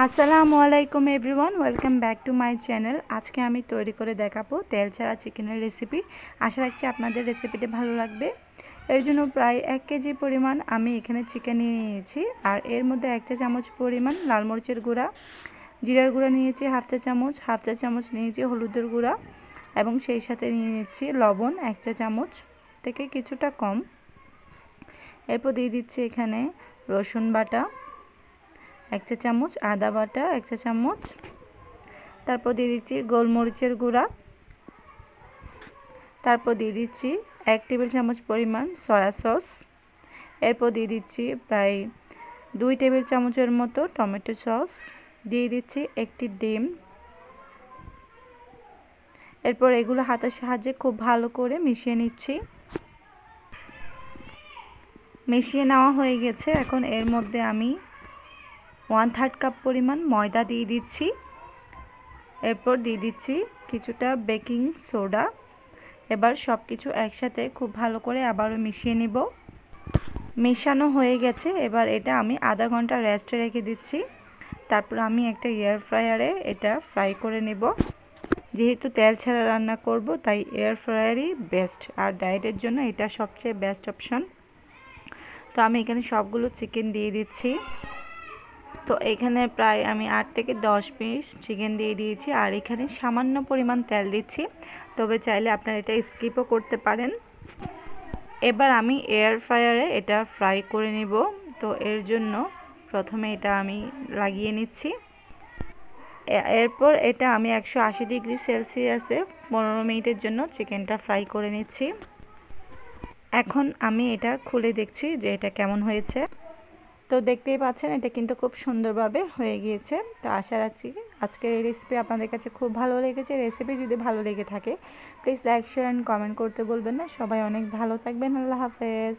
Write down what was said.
আসসালামু আলাইকুম everyone, welcome back to my channel. আজকে আমি তৈরি করে দেখাবো তেল ছাড়া চিকেনের রেসিপি। আশা রাখছি আপনাদের রেসিপিটি ভালো লাগবে। এর জন্য প্রায় এক কেজি পরিমাণ আমি এখানে চিকেন নিয়ে নিয়েছি। আর এর মধ্যে এক চা চামচ পরিমাণ লাল মরিচের গুঁড়া, জিরার গুঁড়া নিয়েছি হাফ চা চামচ, হাফ চা চামচ নিয়েছি হলুদের গুঁড়া এবং সেই সাথে নিয়ে নিচ্ছি লবণ এক চা চামচ থেকে কিছুটা কম। এরপর দিয়ে দিচ্ছি এখানে রসুন বাটা এক চা চামচ আদা বাটা, এক চা চামচ। তারপর দিয়ে দিচ্ছি গোলমরিচের গুঁড়া। তারপর দিয়ে দিচ্ছি এক টেবিল চামচ পরিমাণ সয়া সস। এরপর দিয়ে দিচ্ছি প্রায় দুই টেবিল চামচের মতো টমেটো সস। দিয়ে দিচ্ছি একটি ডিম। এরপর এগুলো হাতের সাহায্যে খুব ভালো করে মিশিয়ে নিচ্ছি। মিশিয়ে নেওয়া হয়ে গেছে। এখন এর মধ্যে আমি ওয়ান থার্ড কাপ পরিমাণ ময়দা দিয়ে দিচ্ছি। এরপর দিয়ে দিচ্ছি কিছুটা বেকিং সোডা। এবার সব কিছু একসাথে খুব ভালো করে আবারও মিশিয়ে নিব। মেশানো হয়ে গেছে, এবার এটা আমি আধা ঘণ্টা রেস্টে রেখে দিচ্ছি। তারপর আমি একটা এয়ার ফ্রায়ারে এটা ফ্রাই করে নেব। যেহেতু তেল ছাড়া রান্না করব, তাই এয়ার ফ্রায়ারই বেস্ট, আর ডায়েটের জন্য এটা সবচেয়ে বেস্ট অপশন। তো আমি এখানে সবগুলো চিকেন দিয়ে দিচ্ছি। তো এখানে প্রায় আমি আট থেকে দশ পিস চিকেন দিয়ে দিয়েছি আর এখানে সামান্য পরিমাণ তেল দিচ্ছি। তবে চাইলে আপনারা এটা স্কিপও করতে পারেন। এবার আমি এয়ার ফ্রায়ারে এটা ফ্রাই করে নিব। তো এর জন্য প্রথমে এটা আমি লাগিয়ে নিচ্ছি। এরপর এটা আমি একশো আশি ডিগ্রি সেলসিয়াসে পনেরো মিনিটের জন্য চিকেনটা ফ্রাই করে নিচ্ছি। এখন আমি এটা খুলে দেখছি যে এটা কেমন হয়েছে। তো দেখতেই পাচ্ছেন, এটা কিন্তু খুব সুন্দরভাবে হয়ে গিয়েছে। তো আশা রাখছি আজকের এই রেসিপি আপনাদের কাছে খুব ভালো লেগেছে। রেসিপি যদি ভালো লেগে থাকে please like share and comment করতে বলবেন না। সবাই অনেক ভালো থাকবেন। আল্লাহ হাফেজ।